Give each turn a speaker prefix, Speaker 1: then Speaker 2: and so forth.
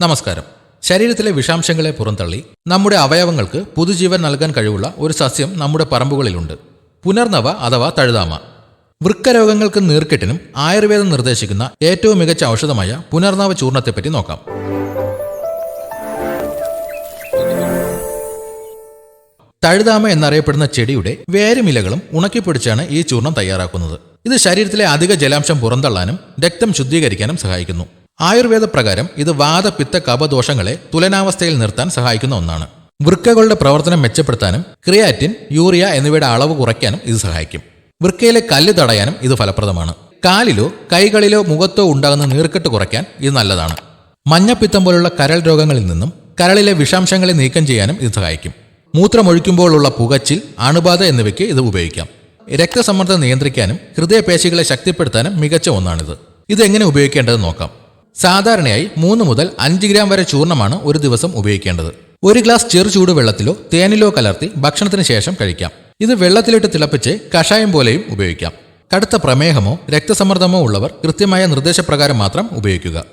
Speaker 1: നമസ്കാരം. ശരീരത്തിലെ വിഷാംശങ്ങളെ പുറന്തള്ളി നമ്മുടെ അവയവങ്ങൾക്ക് പുതുജീവൻ നൽകാൻ കഴിവുള്ള ഒരു സസ്യം നമ്മുടെ പറമ്പുകളിലുണ്ട്. പുനർനവ അഥവാ തഴുതാമ. വൃക്കരോഗങ്ങൾക്കും നീർക്കെട്ടിനും ആയുർവേദം നിർദ്ദേശിക്കുന്ന ഏറ്റവും മികച്ച ഔഷധമായ പുനർനവ ചൂർണത്തെപ്പറ്റി നോക്കാം. തഴുതാമ എന്നറിയപ്പെടുന്ന ചെടിയുടെ വേരുമിലകളും ഉണക്കിപ്പൊടിച്ചാണ് ഈ ചൂർണം തയ്യാറാക്കുന്നത്. ഇത് ശരീരത്തിലെ അധിക ജലാംശം പുറന്തള്ളാനും രക്തം ശുദ്ധീകരിക്കാനും സഹായിക്കുന്നു. ആയുർവേദ പ്രകാരം ഇത് വാദപിത്ത കപദോഷങ്ങളെ തുലനാവസ്ഥയിൽ നിർത്താൻ സഹായിക്കുന്ന ഒന്നാണ്. വൃക്കകളുടെ പ്രവർത്തനം മെച്ചപ്പെടുത്താനും ക്രിയാറ്റിൻ യൂറിയ എന്നിവയുടെ അളവ് കുറയ്ക്കാനും ഇത് സഹായിക്കും. വൃക്കയിലെ കല്ല് തടയാനും ഇത് ഫലപ്രദമാണ്. കാലിലോ കൈകളിലോ മുഖത്തോ ഉണ്ടാകുന്ന നീർക്കെട്ട് കുറയ്ക്കാൻ ഇത് നല്ലതാണ്. മഞ്ഞപ്പിത്തം പോലുള്ള കരൾ രോഗങ്ങളിൽ നിന്നും കരളിലെ വിഷാംശങ്ങളെ നീക്കം ചെയ്യാനും ഇത് സഹായിക്കും. മൂത്രമൊഴിക്കുമ്പോഴുള്ള പുകച്ചിൽ അണുബാധ എന്നിവയ്ക്ക് ഇത് ഉപയോഗിക്കാം. രക്തസമ്മർദ്ദം നിയന്ത്രിക്കാനും ഹൃദയപേശികളെ ശക്തിപ്പെടുത്താനും മികച്ച ഒന്നാണിത്. ഇത് എങ്ങനെ ഉപയോഗിക്കേണ്ടത് നോക്കാം. സാധാരണയായി മൂന്ന് മുതൽ അഞ്ച് ഗ്രാം വരെ ചൂർണമാണ് ഒരു ദിവസം ഉപയോഗിക്കേണ്ടത്. ഒരു ഗ്ലാസ് ചെറു ചൂട് വെള്ളത്തിലോ തേനിലോ കലർത്തി ഭക്ഷണത്തിന് ശേഷം കഴിക്കാം. ഇത് വെള്ളത്തിലിട്ട് തിളപ്പിച്ച് കഷായം പോലെയും ഉപയോഗിക്കാം. കടുത്ത പ്രമേഹമോ രക്തസമ്മർദ്ദമോ ഉള്ളവർ കൃത്യമായ നിർദ്ദേശപ്രകാരം മാത്രം ഉപയോഗിക്കുക.